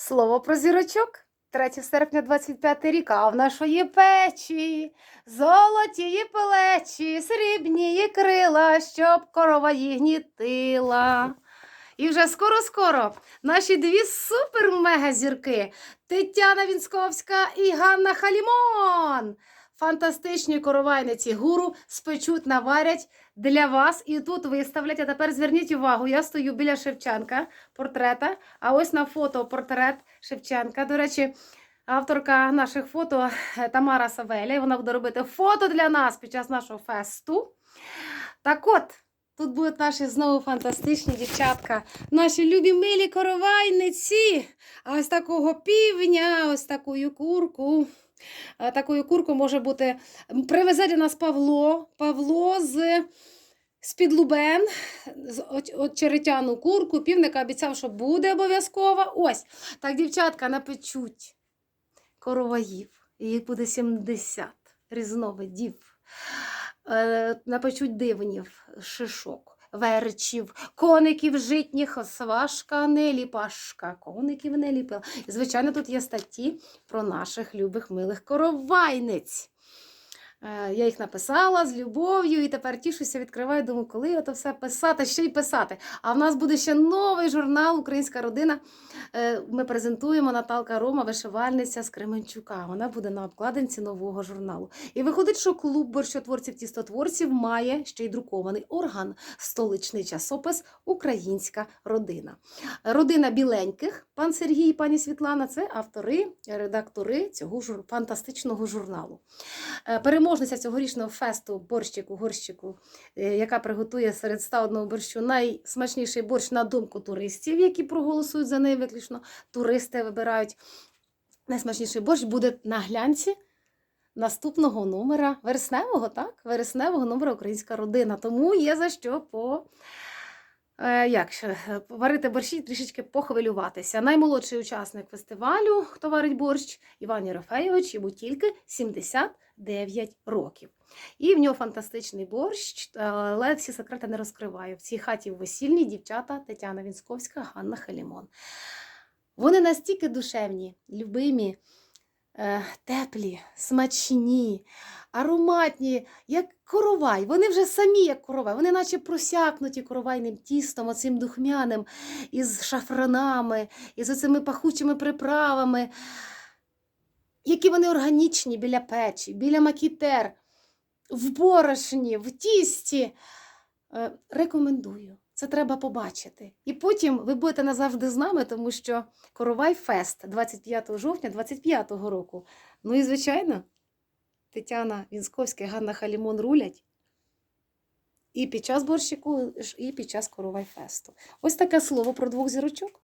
Слово про зірочок. 3 серпня 25 рік, а в нашої печі золотії плечі, срібні крила, щоб корова їх гнітила. І вже скоро-скоро наші дві супер-мега-зірки Тетяна Вінсковська і Ганна Халімон. Фантастичні коровайниці гуру спечуть, наварять для вас і тут виставлять. А тепер зверніть увагу, я стою біля Шевченка, портрета, а ось на фото портрет Шевченка. До речі, авторка наших фото е, Тамара Савеля. Вона буде робити фото для нас під час нашого фесту. Так от, тут будуть наші знову фантастичні дівчатка, наші любі милі коровайниці. А ось такого півня, ось такою курку. Е, Такою куркою може бути. Привезе для нас Павло. Павло з. З-під Лубен, з черетяну курку, півника обіцяв, що буде обов'язково. Ось. Так, дівчатка, напечуть короваїв. Їх буде 70 різновидів. Е, напечуть дивнів, шишок, верчів, коників житніх, свашка не ліпашка, коників не ліпила. І, звичайно, тут є статті про наших любих милих коровайниць. Е, Я їх написала з любов'ю і тепер тішуся, відкриваю, думаю, коли ото все писати, ще й писати. А в нас буде ще новий журнал Українська родина. Е, Ми презентуємо Наталка Рома, вишивальниця з Кременчука. Вона буде на обкладинці нового журналу. І виходить, що клуб борщотворців тістотворців має ще й друкований орган, столичний часопис Українська родина. Родина біленьких, пан Сергій і пані Світлана це автори, редактори цього фантастичного журналу. Е, Переможниця цьогорічного фесту борщику горщику, е, яка приготує серед 101 борщу найсмачніший борщ на думку туристів, які проголосують за неї виключно. Туристи вибирають найсмачніший борщ, буде на глянці наступного номера вересневого, так? Вересневого номера Українська родина. Тому є за що по. Е, як ще варити борщі трішечки похвилюватися. Наймолодший учасник фестивалю, хто варить борщ, Іван Єрофейович, йому тільки 79 років. І в нього фантастичний борщ, е, але всі секрети не розкриваю. В цій хаті весільні дівчата Тетяна Вінсковська, Ганна Халімон. Вони настільки душевні, любимі, е, теплі, смачні, ароматні, як коровай. Вони вже самі як коровай, вони наче просякнуті коровайним тістом, оцим духмяним, із шафранами, із оцими пахучими приправами. Які вони органічні біля печі, біля макітер, в борошні, в тісті. Е, Рекомендую. Це треба побачити. І потім ви будете назавжди з нами, тому що Коровай Фест 25 жовтня 25-го року. Ну і, звичайно, Тетяна Вінсковська і Ганна Халімон рулять. І під час борщику, і під час Коровай Фесту. Ось таке слово про двох зірочок.